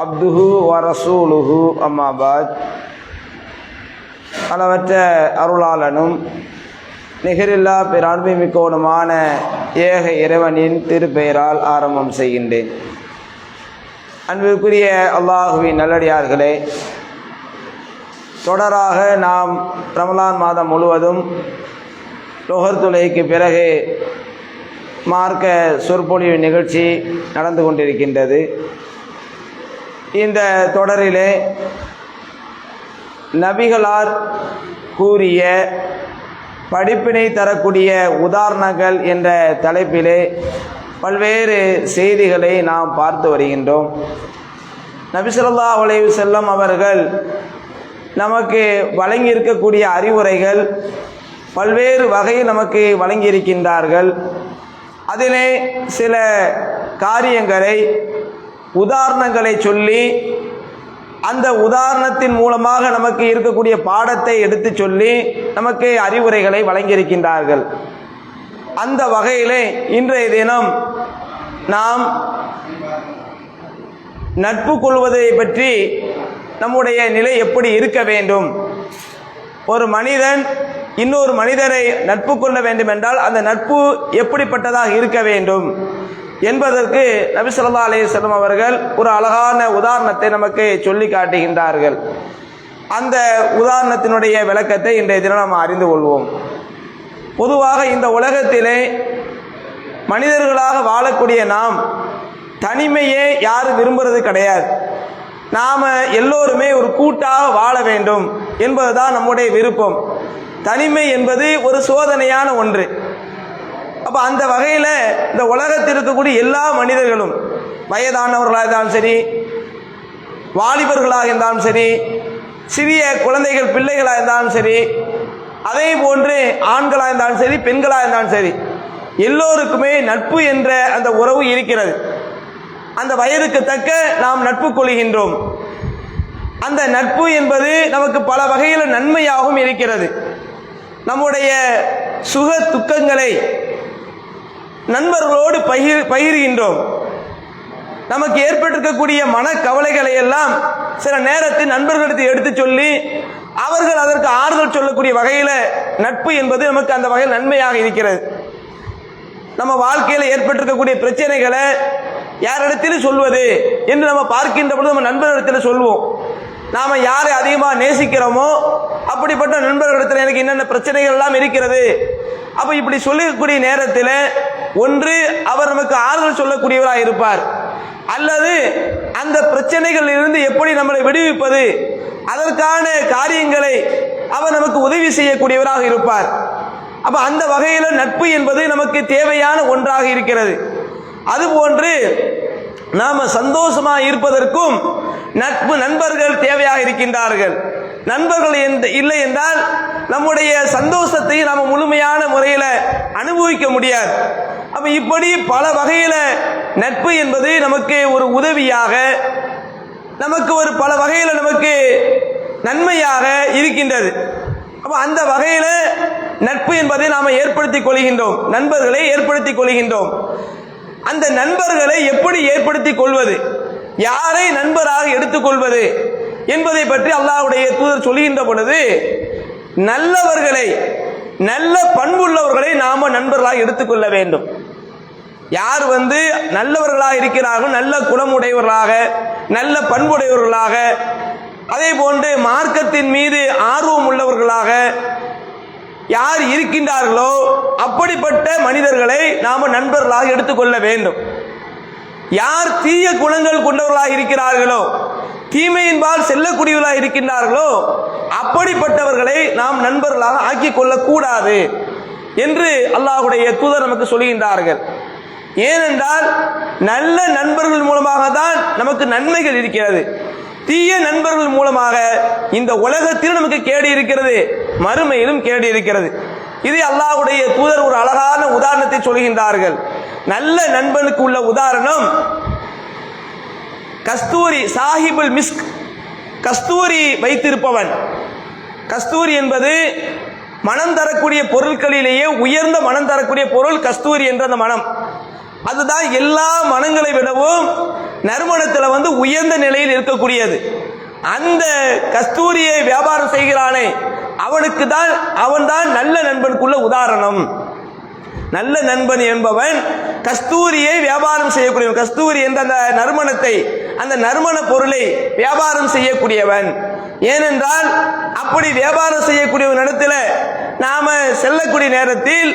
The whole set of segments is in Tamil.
அப்துஹு வரசூலுஹு அம்மாபாத் பலவற்ற அருளாளனும் நிகரில்லா பிறாண்மை மிக்கோனுமான ஏக இறைவனின் திருப்பெயரால் ஆரம்பம் செய்கின்றேன். அன்பிற்குரிய அல்லாஹுவின் நல்லடியார்களே தொடராக நாம் ரமலான் மாதம் முழுவதும் நுகர் தொலைக்கு பிறகு மார்க்க சொற்பொழிவு நிகழ்ச்சி நடந்து கொண்டிருக்கின்றது. இந்த தொடரிலே நபிகளார் கூறிய படிப்பினை தரக்கூடிய உதாரணங்கள் என்ற தலைப்பிலே பல்வேறு செய்திகளை நாம் பார்த்து வருகின்றோம். நபிசல்லா உலைவு செல்லம் அவர்கள் நமக்கு வழங்கியிருக்கக்கூடிய அறிவுரைகள் பல்வேறு வகையில் நமக்கு வழங்கியிருக்கின்றார்கள். அதிலே சில காரியங்களை உதாரணங்களை சொல்லி அந்த உதாரணத்தின் மூலமாக நமக்கு இருக்கக்கூடிய பாடத்தை எடுத்து சொல்லி நமக்கு அறிவுரைகளை வழங்கியிருக்கின்றார்கள். அந்த வகையிலே இன்றைய தினம் நாம் நட்பு கொள்வதை பற்றி நம்முடைய நிலை எப்படி இருக்க வேண்டும்? ஒரு மனிதன் இன்னொரு மனிதரை நட்பு கொள்ள வேண்டும் என்றால் அந்த நட்பு எப்படிப்பட்டதாக இருக்க வேண்டும்? என்பதற்கு நபி சொல்லா அலையம் அவர்கள் ஒரு அழகான உதாரணத்தை நமக்கு சொல்லி காட்டுகின்றார்கள். அந்த உதாரணத்தினுடைய விளக்கத்தை இன்றைய தினம் நாம் அறிந்து கொள்வோம். பொதுவாக இந்த உலகத்திலே மனிதர்களாக வாழக்கூடிய நாம் தனிமையே யாரும் விரும்புறது கிடையாது. நாம் எல்லோருமே ஒரு கூட்டாக வாழ வேண்டும் என்பதுதான் நம்முடைய விருப்பம். தனிமை என்பது ஒரு சோதனையான ஒன்று. அப்போ அந்த வகையில் இந்த உலகத்தில் இருக்கக்கூடிய எல்லா மனிதர்களும் வயதானவர்களாக இருந்தாலும் சரி வாலிபர்களாக இருந்தாலும் சரி சிறிய குழந்தைகள் பிள்ளைகளாக இருந்தாலும் சரி அதே போன்று ஆண்களாக இருந்தாலும் சரி பெண்களாக இருந்தாலும் சரி எல்லோருக்குமே நட்பு என்ற அந்த உறவு இருக்கிறது. அந்த வயதுக்கு தக்க நாம் நட்பு கொள்கின்றோம். அந்த நட்பு என்பது நமக்கு பல வகையில் நன்மையாகவும் இருக்கிறது. நம்முடைய சுக துக்கங்களை நண்பர்களோடு பகிர் பகிர்கின்றோம். நமக்கு ஏற்பட்டிருக்கக்கூடிய மனக்கவலைகளை எல்லாம் சில நேரத்தில் நண்பர்களிடத்தில் எடுத்து சொல்லி அவர்கள் அதற்கு ஆறுதல் சொல்லக்கூடிய வகையில் நட்பு என்பது நமக்கு அந்த வகையில் நன்மையாக இருக்கிறது. நம்ம வாழ்க்கையில் ஏற்பட்டிருக்கக்கூடிய பிரச்சனைகளை யாரிடத்திலும் சொல்வது என்று நம்ம பார்க்கின்ற பொழுது நம்ம நண்பர்களிடத்தில் சொல்வோம். நாம் யாரை அதிகமாக நேசிக்கிறோமோ அப்படிப்பட்ட நண்பர்களிடத்தில் எனக்கு என்னென்ன பிரச்சனைகள் எல்லாம் இருக்கிறது அப்போ இப்படி சொல்லக்கூடிய நேரத்தில் ஒன்று அவர் நமக்கு ஆறுதல் சொல்லக்கூடியவராக இருப்பார். அல்லது அந்த பிரச்சனைகளில் இருந்து எப்படி நம்மளை விடுவிப்பது? அதற்கான காரியங்களை அவர் நமக்கு உதவி செய்யக்கூடியவராக இருப்பார். அப்ப அந்த வகையில் நட்பு என்பது நமக்கு தேவையான ஒன்றாக இருக்கிறது. அதுபோன்று நாம சந்தோஷமா இருப்பதற்கும் நட்பு நண்பர்கள் தேவையாக இருக்கின்றார்கள். நண்பர்கள் இல்லை என்றால் நம்முடைய சந்தோஷத்தை நாம் முழுமையான முறையில் அனுபவிக்க முடியாது. அப்ப இப்படி பல வகையில் நட்பு என்பது நமக்கு ஒரு உதவியாக நமக்கு ஒரு பல வகையில் நமக்கு நன்மையாக இருக்கின்றது. அப்போ அந்த வகையில் நட்பு என்பதை நாம் ஏற்படுத்திக் கொள்கின்றோம் நண்பர்களை ஏற்படுத்திக் கொள்கின்றோம். அந்த நண்பர்களை எப்படி ஏற்படுத்திக் கொள்வது? யாரை நண்பராக எடுத்துக்கொள்வது என்பதை பற்றி அல்லாவுடைய தூதர் சொல்கின்ற பொழுது நல்லவர்களை நல்ல பண்புள்ளவர்களை நாம நண்பர்களாக எடுத்துக்கொள்ள வேண்டும். யார் வந்து நல்லவர்களாக இருக்கிறார்கள் நல்ல குணமுடையவர்களாக நல்ல பண்புடையவர்களாக அதே போன்று மார்க்கத்தின் மீது ஆர்வம் உள்ளவர்களாக யார் இருக்கின்றார்களோ அப்படிப்பட்ட மனிதர்களை நாம நண்பர்களாக எடுத்துக்கொள்ள வேண்டும். யார் தீய குணங்கள் கொண்டவர்களாக இருக்கிறார்களோ தீமையின்பால் செல்லக்கூடியவர்களாக இருக்கின்றார்களோ அப்படிப்பட்டவர்களை நாம் நண்பர்களாக ஆக்கிக் கொள்ளக்கூடாது என்று அல்லாஹுடைய தூதர் நமக்கு சொல்கின்றார்கள். ஏனென்றால் நல்ல நண்பர்கள் மூலமாக தான் நமக்கு நன்மைகள் இருக்கிறது. தீய நண்பர்கள் மூலமாக இந்த உலகத்தில் நமக்கு கேடு இருக்கிறது. மறுமையிலும் கேடு இருக்கிறது. இது அல்லாஹ்வுடைய தூதர் ஒரு அழகான உதாரணத்தை சொல்கின்றார்கள். நல்ல நண்பனுக்கு உள்ள உதாரணம் கஸ்தூரி சாஹிபுல் மிஸ்க் கஸ்தூரி வைத்திருப்பவன். கஸ்தூரி என்பது மனம் தரக்கூடிய பொருட்களிலேயே உயர்ந்த மனம் தரக்கூடிய பொருள் கஸ்தூரி என்ற அந்த மனம். அதுதான் எல்லா மனங்களை விடவும் நறுமணத்தில் வந்து உயர்ந்த நிலையில் இருக்கக்கூடியது. அந்த கஸ்தூரியை வியாபாரம் செய்கிறானே அவனுக்கு தான் அவன் தான் நல்ல நண்பனுக்குள்ள உதாரணம். நல்ல நண்பன் என்பவன் கஸ்தூரியை வியாபாரம் செய்யக்கூடியவன். கஸ்தூரி என்ற அந்த நறுமணத்தை அந்த நறுமண பொருளை வியாபாரம் செய்யக்கூடியவன். ஏனென்றால் அப்படி வியாபாரம் செய்யக்கூடிய ஒரு இடத்துல நாம செல்லக்கூடிய நேரத்தில்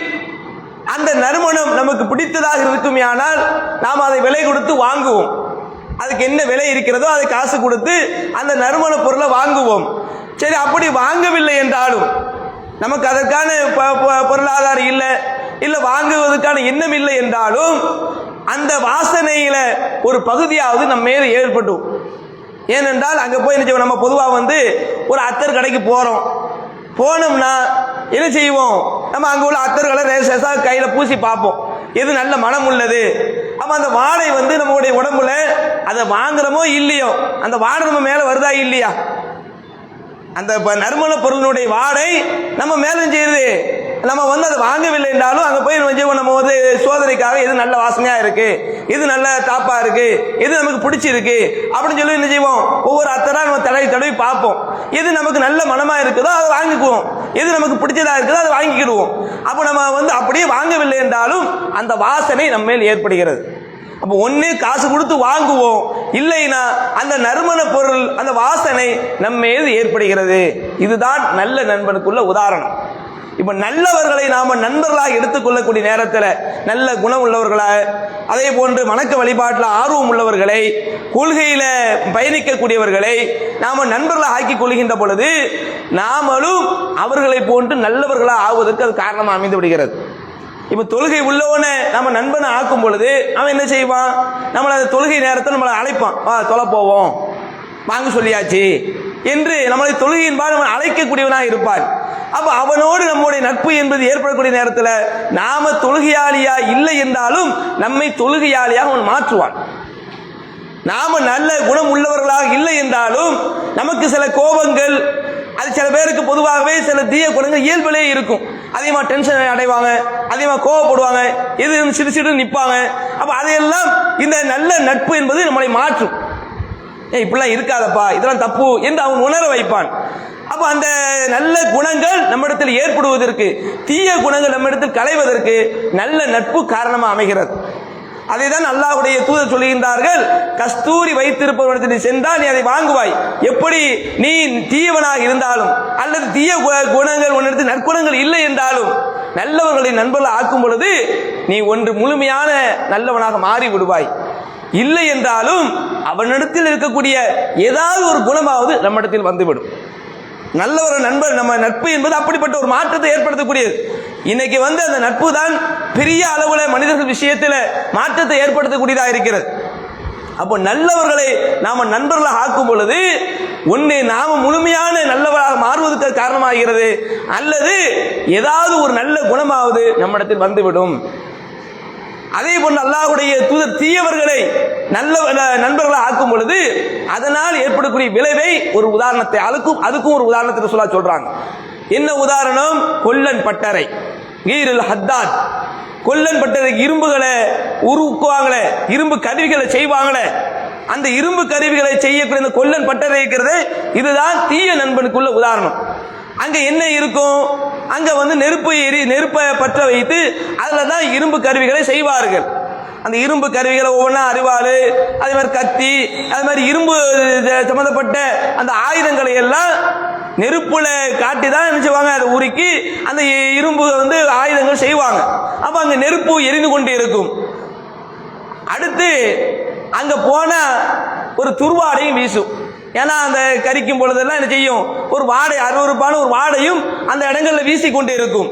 அந்த நறுமணம் நமக்கு பிடித்ததாக இருக்குமே ஆனால் நாம் அதை விலை கொடுத்து வாங்குவோம். அதுக்கு என்ன விலை இருக்கிறதோ அதை காசு கொடுத்து அந்த நறுமண பொருளை வாங்குவோம். சரி அப்படி வாங்கவில்லை என்றாலும் நமக்கு அதற்கான ப- பொருளாதாரம் இல்லை இல்லை வாங்குவதற்கான எண்ணம் இல்லை என்றாலும் அந்த வாசனையில் ஒரு பகுதியாவது நம்ம மேலே ஏற்பட்டும் ஏனென்றால் அங்கே போய் நம்ம பொதுவாக வந்து ஒரு அத்தர் கடைக்கு போகிறோம் போனோம்னா என்ன செய்வோம்? நம்ம அங்கே உள்ள அத்தர்களை ரேசஸாக கையில் பூசி பார்ப்போம். எது நல்ல மனம் உள்ளது? அப்போ அந்த வாடை வந்து நம்மளுடைய உடம்புல அதை வாங்குறோமோ இல்லையோ? அந்த வாடை நம்ம மேலே வருதா இல்லையா? அந்த நறுமண பொருளினுடைய வாடை நம்ம மேலும் செய்யுது நம்ம வந்து அதை வாங்கவில்லை என்றாலும் அங்கே போய் நம்ம செய்வோம். நம்ம வந்து சோதனைக்காக எது நல்ல வாசனையாக இருக்கு இது நல்ல தாப்பா இருக்கு எது நமக்கு பிடிச்சிருக்கு அப்படின்னு சொல்லி என்ன செய்வோம்? ஒவ்வொரு அத்தரா நம்ம தடவி தடவி பார்ப்போம். எது நமக்கு நல்ல மனமாக இருக்குதோ அதை வாங்கிக்குவோம். எது நமக்கு பிடிச்சதா இருக்குதோ அதை வாங்கிக்கிடுவோம். அப்போ நம்ம வந்து அப்படியே வாங்கவில்லை என்றாலும் அந்த வாசனை நம்ம மேல் ஏற்படுகிறது. அப்போ ஒன்று காசு கொடுத்து வாங்குவோம். இல்லைன்னா அந்த நறுமண பொருள் அந்த வாசனை நம்ம மீது ஏற்படுகிறது. இதுதான் நல்ல நண்பனுக்குள்ள உதாரணம். இப்ப நல்லவர்களை நாம நண்பர்களாக எடுத்துக்கொள்ளக்கூடிய நேரத்தில் நல்ல குணம் உள்ளவர்களாக அதே போன்று வணக்க வழிபாட்டில் ஆர்வம் உள்ளவர்களை கொள்கையில பயணிக்கக்கூடியவர்களை நாம நண்பர்களாக ஆக்கிக் கொள்கின்ற பொழுது நாமளும் அவர்களை போன்று நல்லவர்களாக ஆவதற்கு அது காரணமாக அமைந்து விடுகிறது. இப்போ தொழுகை உள்ளவனை நம்ம நண்பனை ஆக்கும் பொழுது அவன் என்ன செய்வான்? நம்மளை அந்த தொழுகை நேரத்தை நம்மளை அழைப்பான். வா தொலை போவோம். வாங்க சொல்லியாச்சு. என்று நம்மளை தொழுகையின்பால் அவன் அழைக்கக்கூடியவனாக இருப்பான். அப்போ அவனோடு நம்முடைய நட்பு என்பது ஏற்படக்கூடிய நேரத்தில் நாம தொழுகையாளியா இல்லை என்றாலும் நம்மை தொழுகையாளியாக அவன் மாற்றுவான். நாம நல்ல குணம் உள்ளவர்களாக இல்லை என்றாலும் நமக்கு சில கோபங்கள் அது சில பேருக்கு பொதுவாகவே சில தீய குணங்கள் இயல்பிலே இருக்கும். அதிகமாக டென்ஷன் அடைவாங்க. அதிகமாக கோவப்படுவாங்க. எது சிறு சிறு நிற்பாங்க அப்போ அதையெல்லாம் இந்த நல்ல நட்பு என்பது நம்மளை மாற்றும். ஏ இப்படிலாம் இருக்காதப்பா. இதெல்லாம் தப்பு என்று அவன் உணர வைப்பான். அப்போ அந்த நல்ல குணங்கள் நம்மிடத்தில் ஏற்படுவதற்கு தீய குணங்கள் நம்மிடத்தில் களைவதற்கு நல்ல நட்பு காரணமாக அமைகிறது. அதை தான் அல்லாஹுடைய தூதர் சொல்கின்றார்கள் கஸ்தூரி வைத்திருப்பவனிடத்தில் நீ சென்றால் நீ அதை வாங்குவாய். எப்படி நீ தீயவனாக இருந்தாலும் அல்லது தீய குணங்கள் உன்னிடத்தில் நற்குணங்கள் இல்லை என்றாலும் நல்லவர்களை நண்பர்கள் ஆக்கும் பொழுது நீ ஒன்று முழுமையான நல்லவனாக மாறி விடுவாய். இல்லை என்றாலும் அவனிடத்தில் இருக்கக்கூடிய ஏதாவது ஒரு குணமாவது நம்மிடத்தில் வந்துவிடும். நல்ல ஒரு நண்பர் நம்ம நட்பு என்பது அப்படிப்பட்ட ஒரு மாற்றத்தை ஏற்படுத்தக்கூடியது. இன்னைக்கு வந்து அந்த நட்பு தான் பெரிய அளவுல மனிதர்கள் விஷயத்தில் மாற்றத்தை ஏற்படுத்தக்கூடியதாக இருக்கிறது. அப்போ நல்லவர்களை நாம நண்பர்களாக ஆக்கும் பொழுது ஒன்று நாம முழுமையான நல்லவராக மாறுவதற்கு காரணமாகிறது. அல்லது ஏதாவது ஒரு நல்ல குணமாவது நம்மிடத்தில் வந்துவிடும். அதே போன்று அல்லாஹுடைய தூதர் தீயவர்களை நல்ல நண்பர்களை நண்பர்களாக ஆக்கும் பொழுது அதனால் ஏற்படக்கூடிய விளைவை ஒரு உதாரணத்தை அதுக்கும் அதுக்கும் ஒரு உதாரணத்தை சொல்ல சொல்றாங்க. என்ன உதாரணம்? கொல்லன் பட்டறை. கீரில் ஹத்தாத். கொல்லன் பட்டதுக்கு இரும்புகளை உருக்குவாங்களே இரும்பு கருவிகளை செய்வாங்களே. அந்த இரும்பு கருவிகளை செய்யக்கூடிய இந்த கொல்லன் பட்டறை இருக்கிறது இதுதான் தீய நண்பனுக்குள்ள உதாரணம். அங்கே என்ன இருக்கும்? அங்கே வந்து நெருப்பு எரி நெருப்பை பற்ற வைத்து அதில் தான் இரும்பு கருவிகளை செய்வார்கள். அந்த இரும்பு கருவிகளை ஒவ்வொன்றா அறிவாள் அதே மாதிரி கத்தி அது மாதிரி இரும்பு சம்மந்தப்பட்ட அந்த ஆயுதங்களை எல்லாம் நெருப்புல காட்டி தான் என்ன செய்வாங்க? அதை உருக்கி அந்த இரும்பு வந்து ஆயுதங்கள் செய்வாங்க. அப்போ அங்கே நெருப்பு எரிந்து கொண்டு இருக்கும். அடுத்து அங்கே போனால் ஒரு துர்வாடையும் வீசும். ஏன்னா அந்த கரிக்கும் பொழுதெல்லாம் என்ன செய்யும்? ஒரு வாடை அருவருப்பான ஒரு வாடையும் அந்த இடங்களில் வீசி கொண்டு இருக்கும்.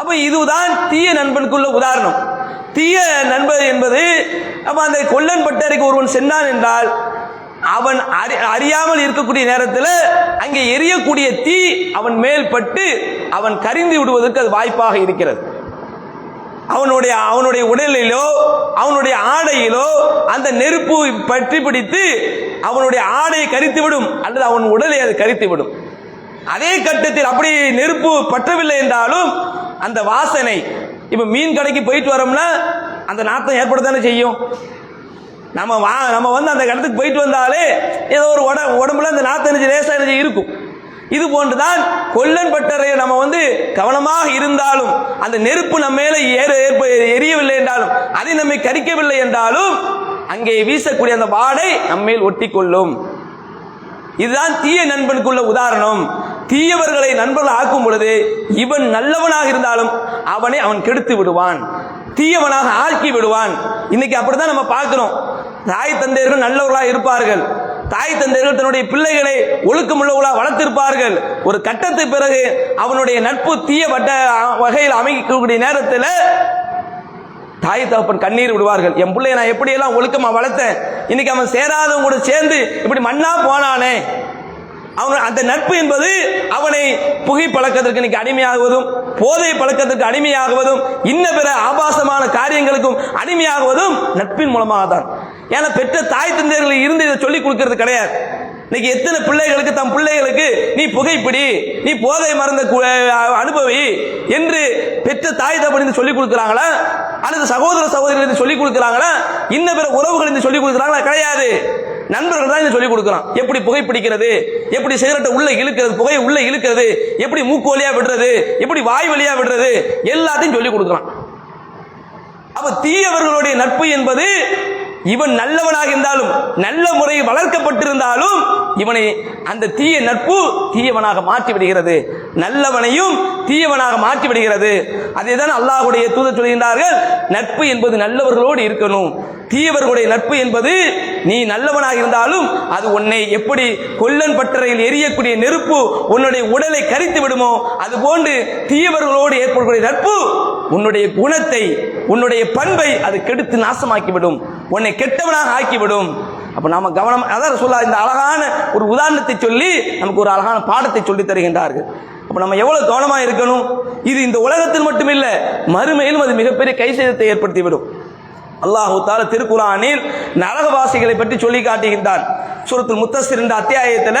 அப்போ இதுதான் தீய நண்பனுக்குள்ள உதாரணம். தீய நண்பர் என்பது அப்ப அந்த கொல்லன் பட்டறைக்கு ஒருவன் சென்றான் என்றால் அவன் அறி- அறியாமல் இருக்கக்கூடிய நேரத்தில் அங்கே எரியக்கூடிய தீ அவன் மேல் பட்டு அவன் கரிந்து விடுவதற்கு அது வாய்ப்பாக இருக்கிறது. அவனுடைய அவனுடைய உடலிலோ அவனுடைய ஆடையிலோ அந்த நெருப்பு பற்றி பிடித்து அவனுடைய ஆடையை கரித்து விடும் அல்லது அவன் உடலை அது கரித்து விடும். அதே கட்டத்தில் அப்படி நெருப்பு பற்றவில்லை என்றாலும் அந்த வாசனை இப்போ மீன் கடைக்கு போயிட்டு வரோம்னா அந்த நாத்தம் ஏற்படத்தானே செய்யும்? நம்ம வா நம்ம வந்து அந்த இடத்துக்கு போயிட்டு வந்தாலே ஏதோ ஒரு உட உடம்புல அந்த நாத்த எனர்ஜி லேசா எனர்ஜி இருக்கும். இது போன்றுதான் கொல்லன் பட்டறையை நம்ம வந்து கவனமாக இருந்தாலும் அந்த நெருப்பு நம்ம மேலே ஏற ஏற்ப எரியவில்லை என்றாலும் அதை நம்மை கரிக்கவில்லை என்றாலும் அங்கே வீசக்கூடிய அந்த வாடை நம்மேல் ஒட்டி கொள்ளும் இதுதான் தீய நண்பனுக்குள்ள உதாரணம். தீயவர்களை நண்பர்கள் ஆக்கும் பொழுது இவன் நல்லவனாக இருந்தாலும் அவனை அவன் கெடுத்து விடுவான். தீயவனாக ஆக்கி விடுவான். இன்னைக்கு அப்படிதான் நம்ம பார்க்கிறோம். தாய் தந்தையர்கள் நல்லவர்களாக இருப்பார்கள். தாய் தந்தையர்கள் தன்னுடைய பிள்ளைகளை ஒழுக்கமுள்ளவர்களாக வளர்த்திருப்பார்கள். ஒரு கட்டத்துக்கு பிறகு அவனுடைய நட்பு தீய வட்ட வகையில் அமைக்கக்கூடிய நேரத்தில் தாய் தகப்பன் கண்ணீர் விடுவார்கள். என் பிள்ளைய நான் எப்படியெல்லாம் ஒழுக்கமாக வளர்த்தேன்? இன்னைக்கு அவன் சேராதவங்க கூட சேர்ந்து இப்படி மண்ணா போனானே. அவன் அந்த நட்பு என்பது அவனை புகை பழக்கத்திற்கு இன்னைக்கு அடிமையாகுவதும் போதை பழக்கத்திற்கு அடிமையாகுவதும் இன்ன பிற ஆபாசமான காரியங்களுக்கும் அடிமையாகுவதும் நட்பின் மூலமாக தான் ஏன்னா பெற்ற தாய் தந்தையர்கள் இருந்து இதை சொல்லிக் கொடுக்கறது கிடையாது. இன்னைக்கு எத்தனை பிள்ளைகளுக்கு தம் பிள்ளைகளுக்கு நீ புகைப்பிடி நீ போதை மருந்த அனுபவி என்று பெற்ற தாய் தப்படி சொல்லிக் கொடுக்குறாங்களா? அல்லது சகோதர சகோதரி சொல்லிக் கொடுக்குறாங்களா? இன்ன பிற உறவுகள் இருந்து சொல்லிக் கொடுக்குறாங்களா? கிடையாது. நண்பர்கள் தான் இதை சொல்லிக் கொடுக்குறான் எப்படி புகைப்பிடிக்கிறது எப்படி சிகரெட்டை உள்ள இழுக்கிறது? புகையை உள்ள இழுக்கிறது? எப்படி மூக்கு வழியா விடுறது? எப்படி வாய் வழியா விடுறது? எல்லாத்தையும் சொல்லிக் கொடுக்குறான் அப்ப தீயவர்களுடைய நட்பு என்பது இவன் நல்லவனாக இருந்தாலும் நல்ல முறையில் வளர்க்கப்பட்டிருந்தாலும் இவனை அந்த தீய நட்பு தீயவனாக மாற்றி விடுகிறது நல்லவனையும் தீயவனாக மாற்றி விடுகிறது அதேதான் அல்லாஹுடைய தூதர் சொல்கின்றார்கள் நட்பு என்பது நல்லவர்களோடு இருக்கணும். தீயவர்களுடைய நட்பு என்பது நீ நல்லவனாக இருந்தாலும் அது உன்னை எப்படி கொல்லன் பட்டறையில் எரியக்கூடிய நெருப்பு உன்னுடைய உடலை கரித்து விடுமோ அது போன்று தீயவர்களோடு ஏற்படக்கூடிய நட்பு உன்னுடைய குணத்தை உன்னுடைய பண்பை அது கெடுத்து நாசமாக்கிவிடும். உன்னை கெட்டவனாக ஆக்கிவிடும். அப்போ நம்ம கவனம் அதான் சொல்ல இந்த அழகான ஒரு உதாரணத்தை சொல்லி நமக்கு ஒரு அழகான பாடத்தை சொல்லி தருகின்றார்கள். அப்போ நம்ம எவ்வளோ கவனமாக இருக்கணும்? இது இந்த உலகத்தில் மட்டுமில்லை மறுமையிலும் அது மிகப்பெரிய கைசேதத்தை ஏற்படுத்திவிடும். அல்லாஹு தால திருக்குறானில் நரகவாசிகளை பற்றி சொல்லி காட்டுகின்றான். சுரத்தில் முத்தஸ்ஸிர் என்ற அத்தியாயத்தில்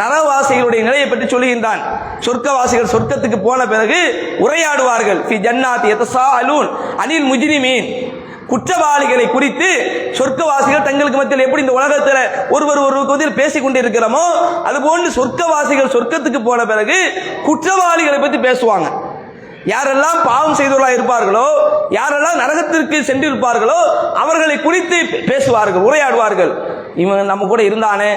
நரகவாசிகளுடைய நிலையை பற்றி சொல்லுகின்றான். சொர்க்கவாசிகள் சொர்க்கத்துக்கு போன பிறகு உரையாடுவார்கள். ஃபி ஜன்னாத் யதசாஅலூன் அனில் முஜ்ரிமீன். குற்றவாளிகளை குறித்து சொர்க்கவாசிகள் தங்களுக்கு மத்தியில் எப்படி இந்த உலகத்தில் ஒருவர் ஒருவருக்கு வந்து பேசிக் கொண்டிருக்கிறோமோ அதுபோன்று சொர்க்கவாசிகள் சொர்க்கத்துக்கு போன பிறகு குற்றவாளிகளை பற்றி பேசுவாங்க. யாரெல்லாம் பாவம் செய்தவர்களாக இருப்பார்களோ யாரெல்லாம் நரகத்திற்கு சென்றிருப்பார்களோ அவர்களை குறித்து பேசுவார்கள் உரையாடுவார்கள். இவன் நம்ம கூட இருந்தானே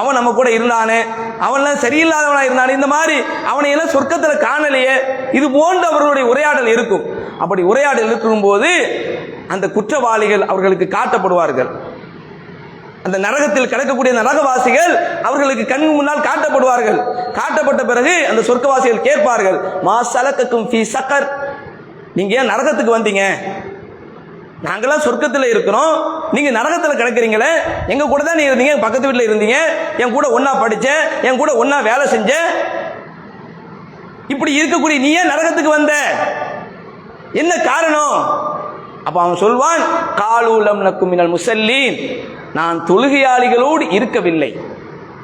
அவன் நம்ம கூட இருந்தானே அவன்லாம் சரியில்லாதவனாக இருந்தானே இந்த மாதிரி அவனை எல்லாம் சொர்க்கத்தில் காணலையே இது போன்ற அவர்களுடைய உரையாடல் இருக்கும். அப்படி உரையாடல் இருக்கும்போது அந்த குற்றவாளிகள் அவர்களுக்கு காட்டப்படுவார்கள். அந்த நரகத்தில் கிடக்கக்கூடிய நரகவாசிகள் அவர்களுக்கு கண் முன்னால் காட்டப்படுவார்கள். காட்டப்பட்ட பிறகு அந்த சொர்க்கவாசிகள் கேட்பார்கள் மா சலக்கக்கும் ஃபி சக்கர். நீங்கள் ஏன் நரகத்துக்கு வந்தீங்க? நாங்களாம் சொர்க்கத்தில் இருக்கிறோம். நீங்கள் நரகத்தில் கிடக்கிறீங்களே. எங்கள் கூட தான் நீ இருந்தீங்க? பக்கத்து வீட்டில் இருந்தீங்க. என் கூட ஒன்றா படித்தேன் என் கூட ஒன்றா வேலை செஞ்சேன் இப்படி இருக்கக்கூடிய நீ ஏன் நரகத்துக்கு வந்த? என்ன காரணம்? அப்ப அவன் சொல்வான் காலூலம் நக்குமினல் முசல்லீன். நான் தொழுகையாளிகளோடு இருக்கவில்லை.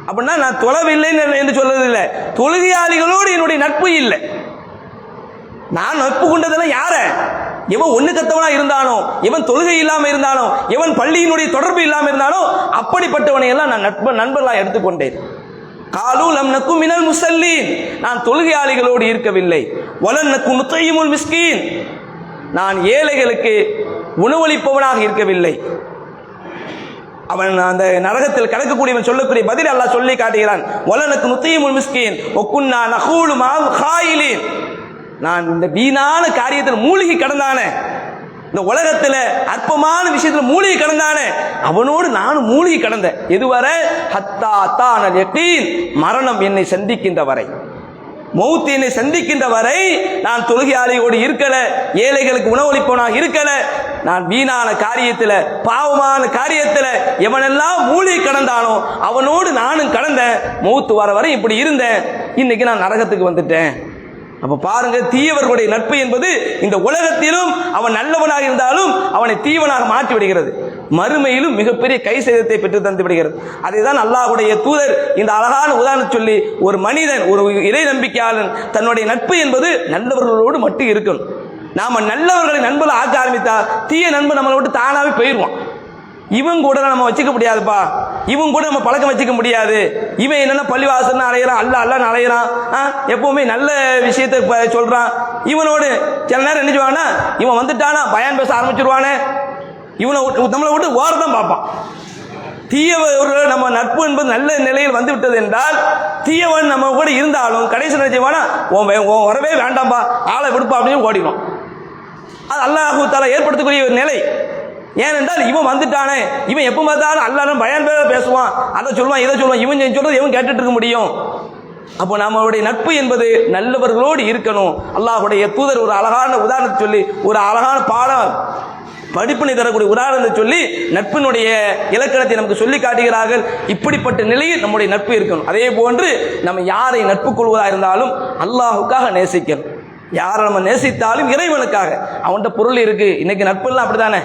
அப்படின்னா நான் தொழவில்லை என்று சொல்றதில்லை. தொழுகையாளிகளோடு என்னுடைய நட்பு இல்லை. நான் நட்பு கொண்டதெல்லாம் யார? இவன் ஒண்ணு கத்தவனா இருந்தானோ இவன் தொழுகை இல்லாம இருந்தானோ இவன் பள்ளியினுடைய தொடர்பு இல்லாம இருந்தானோ அப்படிப்பட்டவனை எல்லாம் நான் நட்ப நண்பர்களா எடுத்துக்கொண்டேன். காலூல் அம்னக்கும் மினல் முசல்லீன். நான் தொழுகையாளிகளோடு இருக்கவில்லை. வலன் நக்கு நுத்தையுமுல் மிஸ்கீன். நான் ஏழைகளுக்கு உணவளிப்பவனாக இருக்கவில்லை. அவன் அந்த நரகத்தில் கடக்கக்கூடியவன் சொல்லக்கூடிய பதில் அல்லாஹ் சொல்லி காட்டுகிறான். வலனுக்கு முத்தையும் மிஸ்கீன் ஒக்குன்னா நகூலு மாம் நான் இந்த வீணான காரியத்தில் மூழ்கி கடந்தானே. இந்த உலகத்துல அற்பமான விஷயத்துல மூழ்கி கடந்தானே. அவனோடு நானும் மூழ்கி கடந்தேன். எதுவரை ஹத்தா அத்தான மரணம் என்னை சந்திக்கின்ற வரை மௌத்தினை என்னை சந்திக்கின்ற வரை நான் தொழுகையாளியோடு இருக்கல ஏழைகளுக்கு உணவளிப்பவனாக இருக்கல. நான் வீணான காரியத்தில் பாவமான காரியத்தில் எவனெல்லாம் மூழ்கி கடந்தானோ அவனோடு நானும் கடந்தேன். மௌத்து வர வரை இப்படி இருந்தேன். இன்னைக்கு நான் நரகத்துக்கு வந்துட்டேன். அப்ப பாருங்க தீயவர்களுடைய நட்பு என்பது இந்த உலகத்திலும் அவன் நல்லவனாக இருந்தாலும் அவனை தீவனாக மாற்றி விடுகிறது. மறுமையிலும் மிகப்பெரிய கை சேதத்தை பெற்று தந்து விடுகிறது. அதைதான் அல்லாஹுடைய தூதர் இந்த அழகான உதாரணம் சொல்லி ஒரு மனிதன் ஒரு இறை நம்பிக்கையாளன் தன்னுடைய நட்பு என்பது நல்லவர்களோடு மட்டும் இருக்கணும். நாம நல்லவர்களை நண்பர்கள் ஆக்க ஆரம்பித்தா தீய நண்பன் நம்மளை விட்டு தானாவே போயிடுவான். இவன் கூட நம்ம வச்சுக்க முடியாதுப்பா. இவன் கூட நம்ம பழக்கம் வச்சுக்க முடியாது. இவன் என்னென்ன பள்ளிவாசல்னு அலையிறான் அல்ல அல்லன்னு அலையிறான் ஆ, எப்பவுமே நல்ல விஷயத்தை ப- சொல்றான். இவனோடு சில நேரம் என்ன செய்வானா இவன் வந்துட்டானா பயான் பேச ஆரம்பிச்சிருவானே. இவனை விட்டு- நம்மளை விட்டு ஓரதான் பார்ப்பான். தீயவர்கள் நம்ம நட்பு என்பது நல்ல நிலையில் வந்து விட்டது என்றால் தீயவன் நம்ம கூட இருந்தாலும் கடைசி நினைச்சவானா உன் உன் வரவே வேண்டாம்பா ஆளை விடுப்பா அப்படின்னு ஓடிடும் அது அல்லாஹூ தாலா ஏற்படுத்தக்கூடிய ஒரு நிலை. ஏனென்றால் இவன் வந்துட்டானே இவன் எப்போ பார்த்தாலும் அல்லாரும் பயன் பேர பேசுவான். அதை சொல்லுவான் இதை சொல்லுவான் இவன் சொல்றது இவன் கேட்டுட்டு இருக்க முடியும். அப்போ நம்மளுடைய நட்பு என்பது நல்லவர்களோடு இருக்கணும். அல்லாஹ்வுடைய தூதர் ஒரு அழகான உதாரணத்தை சொல்லி ஒரு அழகான பாடம் படிப்பினை தரக்கூடிய உதாரணத்தை சொல்லி நட்பினுடைய இலக்கணத்தை நமக்கு சொல்லி காட்டுகிறார்கள். இப்படிப்பட்ட நிலையில் நம்முடைய நட்பு இருக்கணும். அதே போன்று நம்ம யாரை நட்பு கொள்வதாக இருந்தாலும் அல்லாஹுக்காக நேசிக்கணும். யாரை நம்ம நேசித்தாலும் இறைவனுக்காக. அவன்கிட்ட பொருள் இருக்குது இன்னைக்கு நட்பெல்லாம் அப்படிதானே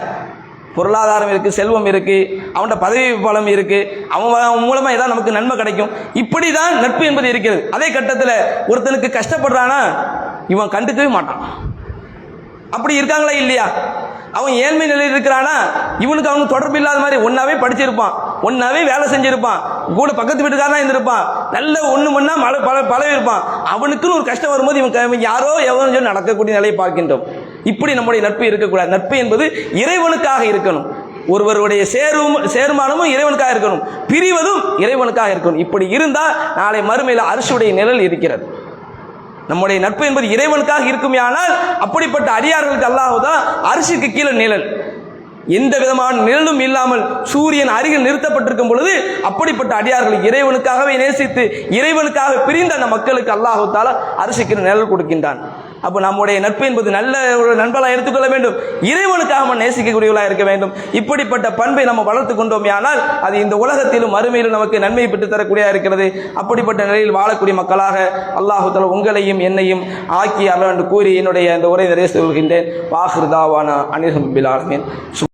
பொருளாதாரம் இருக்குது செல்வம் இருக்குது அவன்கிட்ட பதவி பலம் இருக்குது அவன் மூலமாக அவன் ஏதாவது நமக்கு நன்மை கிடைக்கும். இப்படி தான் நட்பு என்பது இருக்கிறது. அதே கட்டத்தில் ஒருத்தனுக்கு கஷ்டப்படுறானா? இவன் கண்டுக்கவே மாட்டான். அப்படி இருக்காங்களா இல்லையா? அவன் ஏழ்மை நிலையில் இருக்கிறானா? இவனுக்கு அவனுக்கு தொடர்பு இல்லாத மாதிரி ஒன்னாவே படிச்சிருப்பான். ஒன்னாவே வேலை செஞ்சிருப்பான். கூட பக்கத்து வீட்டுக்காரனா இருந்திருப்பான். நல்ல ஒன்று ஒன்றா மழை பல பழவி இருப்பான் அவனுக்குன்னு ஒரு கஷ்டம் வரும்போது இவன் இவன் யாரோ எவனோ சொல்லி நடக்கக்கூடிய நிலையை பார்க்கின்றோம். இப்படி நம்முடைய நட்பு இருக்கக்கூடாது. நட்பு என்பது இறைவனுக்காக இருக்கணும். ஒருவருடைய சேரும் சேர்மானமும் இறைவனுக்காக இருக்கணும். பிரிவதும் இறைவனுக்காக இருக்கணும். இப்படி இருந்தால் நாளை மறுமையில் அரசுடைய நிழல் இருக்கிறது. நம்முடைய நட்பு என்பது இறைவனுக்காக இருக்குமே ஆனால் அப்படிப்பட்ட அடியார்களுக்கு அல்லாஹுதான் அரிசிக்கு கீழே நிழல். எந்த விதமான நிழலும் இல்லாமல் சூரியன் அருகில் நிறுத்தப்பட்டிருக்கும் பொழுது அப்படிப்பட்ட அடியார்கள் இறைவனுக்காகவே நேசித்து இறைவனுக்காக பிரிந்த அந்த மக்களுக்கு அல்லாஹு தாலா அரசுக்கு நிழல் கொடுக்கின்றான். அப்போ நம்முடைய நட்பு என்பது நல்ல ஒரு நண்பலாக எடுத்துக்கொள்ள வேண்டும். இறைவனுக்காக நம்ம நேசிக்கக்கூடியவர்களாக இருக்க வேண்டும். இப்படிப்பட்ட பண்பை நம்ம வளர்த்து கொண்டோமே ஆனால் அது இந்த உலகத்திலும் அருமையிலும் நமக்கு நன்மை பெற்று தரக்கூடியதாக இருக்கிறது. அப்படிப்பட்ட நிலையில் வாழக்கூடிய மக்களாக அல்லாஹு உங்களையும் என்னையும் ஆக்கி அருள் என்று கூறி என்னுடைய இந்த உரை நிறைய சொல்கின்றேன் வாஹிருதாவானா அனில்